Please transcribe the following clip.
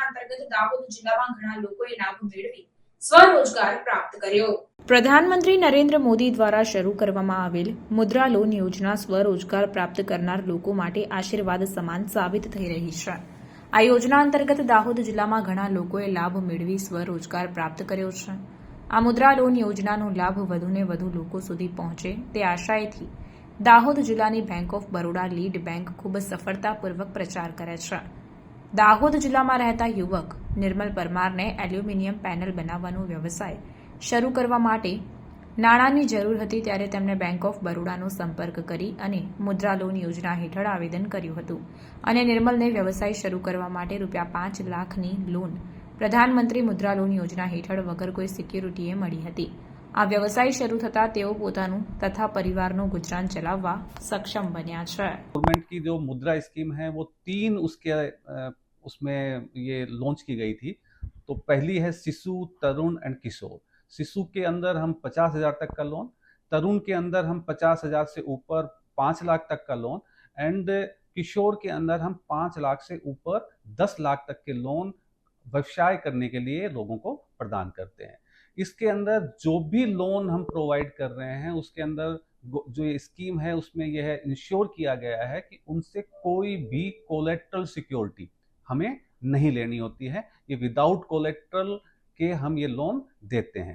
અંતર્ગત દાહોદ જિલ્લામાં ઘણા લોકોએ લાભ મેળવી સ્વરોજગાર પ્રાપ્ત કર્યો. પ્રધાનમંત્રી નરેન્દ્ર મોદી દ્વારા શરૂ કરવામાં આવેલ મુદ્રા લોન યોજના સ્વરોજગાર પ્રાપ્ત કરનાર લોકો માટે આશીર્વાદ સમાન સાબિત થઈ રહી છે. આ યોજના અંતર્ગત દાહોદ જિલ્લામાં ઘણા લોકોએ લાભ મેળવી સ્વરોજગાર પ્રાપ્ત કર્યો છે. આ મુદ્રા લોન યોજનાનો લાભ વધુને વધુ લોકો સુધી પહોંચે તે આશયથી દાહોદ જિલ્લાની bank of Baroda lead bank ખૂબ જ સફળતાપૂર્વક પ્રચાર કરે છે. દાહોદ જિલ્લામાં રહેતા યુવક નિર્મલ પરમારને એલ્યુમિનિયમ પેનલ બનાવવાનો વ્યવસાય શરૂ કરવા માટે નાણાંની જરૂર હતી ત્યારે તેમણે બેંક ઓફ બરોડાનો સંપર્ક કરી અને મુદ્રા લોન યોજના હેઠળ આવેદન કર્યું હતું અને નિર્મલને વ્યવસાય શરૂ કરવા માટે રૂપિયા પાંચ લાખની લોન પ્રધાનમંત્રી મુદ્રા લોન યોજના હેઠળ વગર કોઈ સિક્યુરિટીએ મળી હતી. આ વ્યવસાય શરૂ થતાં તેઓ પોતાનું તથા પરિવારનું ગુજરાન ચલાવવા સક્ષમ બન્યા છે गवर्नमेंट की जो मुद्रा स्कीम है वो तीन उसके अ, उसमें ये लॉन्च की गई थी तो पहली है शिशु तरुण एंड किशोर शिशु के अंदर हम पचास हजार तक का लोन तरुण के अंदर हम पचास हजार से ऊपर पाँच लाख तक का लोन एंड किशोर के अंदर हम पाँच लाख से ऊपर दस लाख तक के लोन व्यवसाय करने के लिए लोगों को प्रदान करते हैं इसके अंदर जो भी लोन हम प्रोवाइड कर रहे हैं, उसके अंदर जो ये स्कीम है, उसमें यह इंश्योर किया गया है कि उनसे कोई भी कोलेट्रल सिक्योरिटी हमें नहीं लेनी होती है। ये विदाउट कोलेट्रल के हम ये लोन देते हैं।